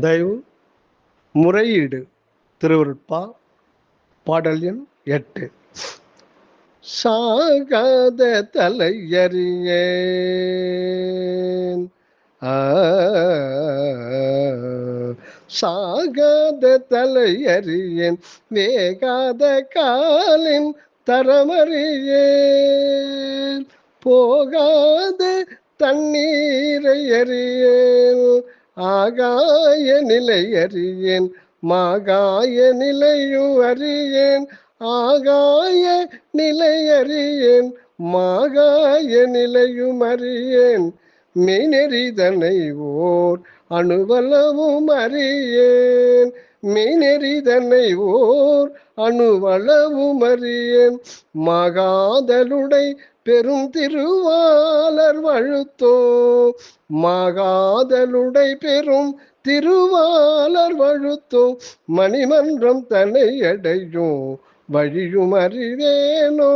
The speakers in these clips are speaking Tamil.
தயவு முறையீடு திருவருட்பா பாடல் எண் எட்டு. சாகாத தலையறியேன். சாகாத தலையறியேன். வேகாத காலின் தரமறியேன். போகாத தண்ணீரை அறியேன். ஆகாய நிலை அறியேன் மாகாய நிலையும் அறியேன் ஆகாய நிலை அறியேன் மாகாய நிலையும் அறியேன். மெய்நெறிதனை ஓர் அணுவளவும் அறியேன். மெய்நெறிதனை ஓர் அணுவளவும் அறியேன். மகாதலுடை பெரும் திருவாளர் வழுத்தோ? மகாதலுடை பெரும் திருவாளர் வழுத்தோ? மணிமன்றம் தன்னை அடையும் வழியும் அறிவேனோ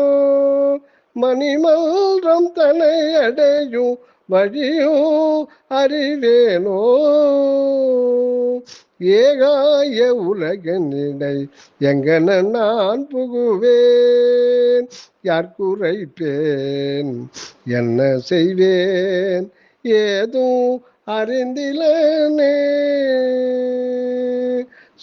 மணிமன்றம் தன்னை அடையும் வழியும் அறிவேனோ? ஏகாய உலகனிடை எங்கன நான் புகுவேன்? யார் குறைப்பேன்? என்ன செய்வேன்? ஏதும் அறிந்திலனே.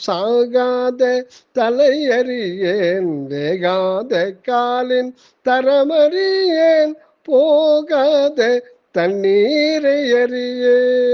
சாகாத தலையறியேன் வேகாத காலின் தரமறியேன் போகாத தண்ணீரை அறியேன்.